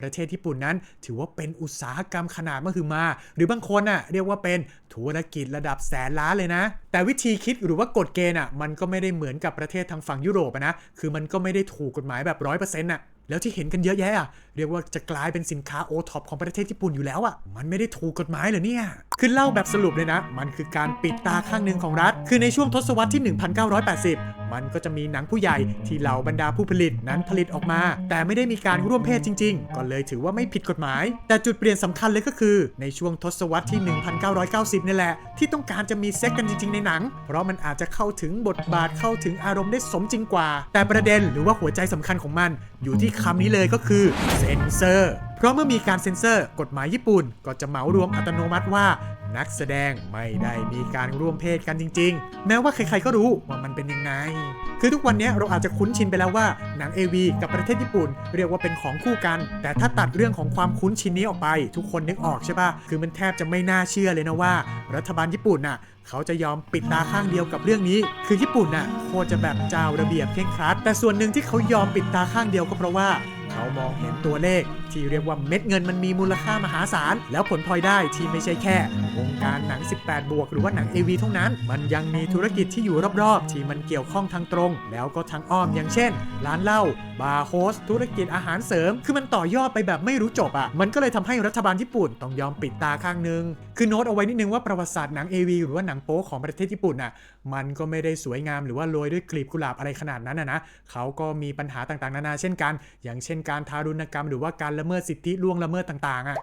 ประเทศญี่ปุ่นนั้น ถือว่าเป็นอุตสาหกรรมขนาดมหึมา หรือบางคนน่ะเรียกว่าเป็นธุรกิจระดับแสนล้านเลยนะ แต่วิธีคิดหรือว่ากฎเกณฑ์อะมันก็ไม่ได้เหมือนกับประเทศทางฝั่งยุโรปนะคือมันก็ไม่ได้ถูกกฎหมายแบบร้อยเปอร์เซ็นต์อะแล้วที่เห็นกันเยอะแยะอะเรียกว่าจะกลายเป็นสินค้าโอท็อปของประเทศญี่ปุ่นอยู่แล้วอะ มันไม่ได้ถูกกฎหมายเหรอเนี่ย คือเล่าแบบสรุปเลยนะ มันคือการปิดตาข้างหนึ่งของรัฐ คือในช่วงทศวรรษที่ 1980 มันก็จะมีหนังผู้ใหญ่ที่เหล่าบรรดาผู้ผลิตนั้นผลิตออกมา แต่ไม่ได้มีการร่วมเพศจริง ๆ ก็เลยถือว่าไม่ผิดกฎหมาย แต่จุดเปลี่ยนสำคัญเลยก็คือ ในช่วงทศวรรษที่ 1990นี่แหละ ที่ต้องการจะมีเซ็กกันจริงๆในหนัง เพราะมันอาจจะเข้าถึงบทบาทเข้าถึงอารมณ์ได้สมจริงกว่า แต่ประเด็นหรือว่าหัวใจสำคัญของมัน อยู่ที่คำนี้เลยก็คือเซนเซอร์ เพราะเมื่อมีการเซ็นเซอร์กฎหมายญี่ปุ่น ก็จะเหมารวมอัตโนมัติว่า นักแสดงไม่ได้มีการร่วมเพศกันจริง ๆ แม้ว่าใครๆก็รู้ว่ามันเป็นยังไง คือทุกวันนี้เราอาจจะคุ้นชินไปแล้วว่าหนัง AV กับประเทศญี่ปุ่น เรียกว่าเป็นของคู่กัน แต่ถ้าตัดเรื่องของความคุ้นชินนี้ออกไป ทุกคนนึกออกใช่ปะคือมันแทบจะไม่น่าเชื่อเลยนะว่า รัฐบาลญี่ปุ่นน่ะเขาจะยอมปิดตาข้างเดียวกับเรื่องนี้ คือญี่ปุ่นน่ะโคตรจะแบบเจ้าระเบียบเคร่งครัด แต่ส่วนหนึ่งที่เขายอมปิดตาข้างเดียวก็เพราะว่า เขามองเห็นตัวเลข ที่เรียกว่าเม็ดเงินมันมีมูลค่ามหาศาล แล้วผลพลอยได้ที่ไม่ใช่แค่วงการหนัง 18 บวก หรือว่าหนัง AV เท่านั้น มันยังมีธุรกิจที่อยู่รอบๆ ที่มันเกี่ยวข้องทางตรง แล้วก็ทางอ้อมอย่างเช่น ร้านเหล้าบาร์โฮส ธุรกิจอาหารเสริม คือมันต่อยอดไปแบบไม่รู้จบอะ มันก็เลยทำให้รัฐบาลญี่ปุ่นต้องยอมปิดตาข้างนึง คือโน้ตเอาไว้นิดนึงว่าประวัติศาสตร์หนัง AV หรือว่าหนังโป๊ของประเทศญี่ปุ่นน่ะ มันก็ไม่ได้สวยงามหรือว่าโรยด้วยกลีบกุหลาบอะไรขนาดนั้นนะนะ เขาก็มีปัญหาต่างๆ นานาเช่นกัน อย่างเช่นการทารุณกรรม หรือว่าการละเมิดสิทธิล่วงละเมิดต่างๆอะ